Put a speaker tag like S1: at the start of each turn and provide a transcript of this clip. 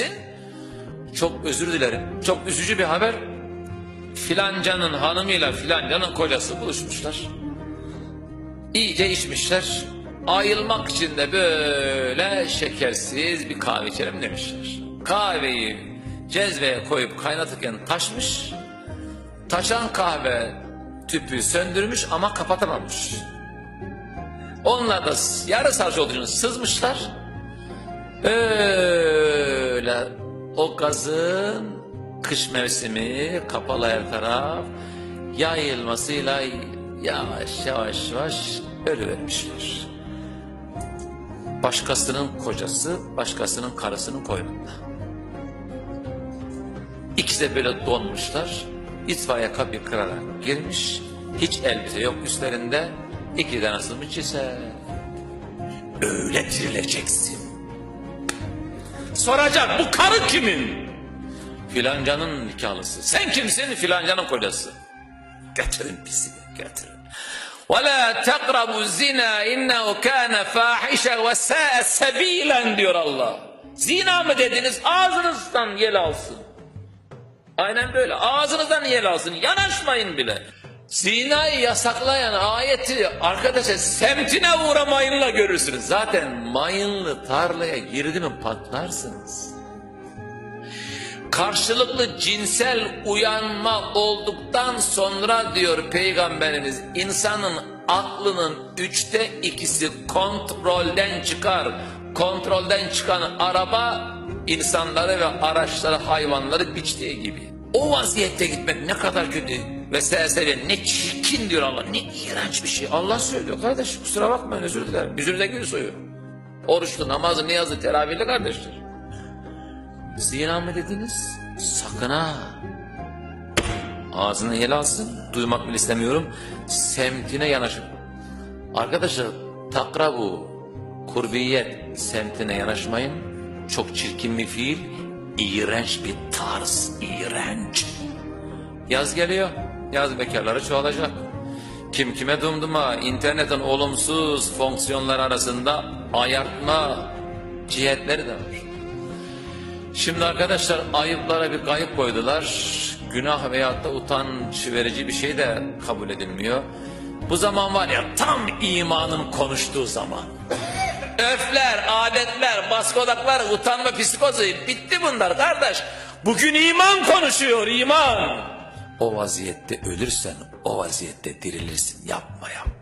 S1: gitsin. Çok özür dilerim. Çok üzücü bir haber. Filancanın hanımıyla filancanın kocası buluşmuşlar. İyice içmişler. Ayılmak için de böyle şekersiz bir kahve içelim demişler. Kahveyi cezveye koyup kaynatırken taşmış. Taşan kahve tüpü söndürmüş ama kapatamamış. Onlar da yarı sarhoş olduğu için sızmışlar. Öyle o gazın kış mevsimi kapalı her taraf yayılmasıyla yavaş yavaş yavaş ölüvermişler. Başkasının kocası, başkasının karısının koynunda. İkisi de böyle donmuşlar. İtfaiye kapıyı kırarak girmiş. Hiç elbise yok üstlerinde. İki tane sızmış ise öyle dirileceksin. Soracak bu karı kimin? Filancanın nikahlısı. Sen kimsin? Filancanın kocası. Getirin bizi getirin. وَلَا تَقْرَبُوا الزِّنَا اِنَّهُ كَانَ فَاحِشًا وَسَاءَ سَب۪يلًا diyor Allah. Zina mı dediniz? Ağzınızdan yel alsın. Aynen böyle. Ağzınızdan yel alsın. Yanaşmayın bile. Zinayı yasaklayan ayeti arkadaşlar semtine uğramayınla görürsünüz. Zaten mayınlı tarlaya girdi mi patlarsınız. Karşılıklı cinsel uyanma olduktan sonra diyor Peygamberimiz insanın aklının üçte ikisi kontrolden çıkar. Kontrolden çıkan araba insanları ve araçları hayvanları biçtiği gibi. O vaziyette gitmek ne kadar kötü ve serseri ne çirkin diyor Allah ne iğrenç bir şey. Allah söylüyor kardeş kusura bakmayın özür dilerim. Yüzünüze gül soyuyor. Oruçlu namazı niyazı teravihli kardeşler. Zina mı dediniz? Sakın ha. Ağzını yel. Duymak bile istemiyorum. Semtine yanaşın. Arkadaşlar takrabu kurbiyet semtine yanaşmayın. Çok çirkin bir fiil. iğrenç bir tarz. iğrenç. Yaz geliyor. Yaz bekarları çoğalacak. Kim kime dumduma internetin olumsuz fonksiyonlar arasında ayartma cihetleri de var. Şimdi arkadaşlar ayıplara bir kayıp koydular. Günah veyahut da utanç verici bir şey de kabul edilmiyor. Bu zaman var ya tam imanın konuştuğu zaman. Öfler, adetler, baskodaklar, utanma psikozu bitti bunlar kardeş. Bugün iman konuşuyor iman. O vaziyette ölürsen o vaziyette dirilirsin yapma yapma.